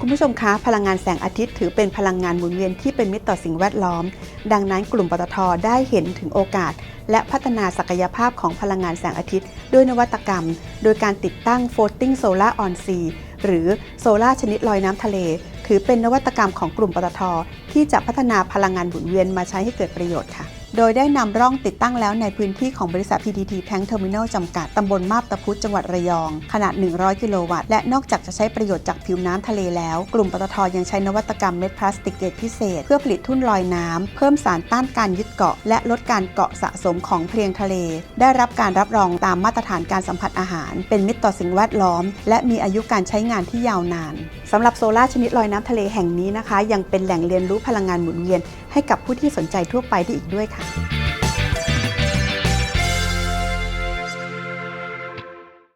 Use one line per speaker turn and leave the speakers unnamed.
คุณผู้ชมคะ พลังงานแสงอาทิตย์ถือเป็นพลังงานหมุนเวียนที่เป็นมิตรต่อสิ่งแวดล้อม ดังนั้นกลุ่มปตทได้เห็นถึงโอกาส และพัฒนาศักยภาพของพลังงานแสงอาทิตย์ ด้วยนวัตกรรม โดยการติดตั้ง floating solar on sea หรือโซลาชนิดลอยน้ำทะเล ถือเป็นนวัตกรรมของกลุ่มปตทที่จะพัฒนาพลังงานหมุนเวียนมาใช้ให้เกิดประโยชน์ค่ะ โดยได้นำร่องติดตั้งแล้วในพื้นที่ของบริษัท PTT Tank Terminal จำกัด ตำบลมาบตาพุธจังหวัดระยอง ขนาด 100 กิโลวัตต์ และนอกจากจะใช้ประโยชน์จากผิวน้ำทะเลแล้ว กลุ่มปตทยังใช้นวัตกรรมเม็ดพลาสติกเกรดพิเศษ เพื่อผลิตทุ่นลอยน้ำ เพิ่มสารต้านการยึดเกาะ และลดการเกาะสะสมของเพลียงทะเล ได้รับการรับรองตามมาตรฐานการสัมผัสอาหาร เป็นมิตรต่อสิ่งแวดล้อม และมีอายุการใช้งานที่ยาวนานสำหรับโซลาร์ชนิดลอยน้ำทะเลแห่งนี้นะคะ ยังเป็นแหล่งเรียนรู้พลังงานหมุนเวียน ให้กับผู้ที่สนใจทั่วไปได้อีกด้วยค่ะ you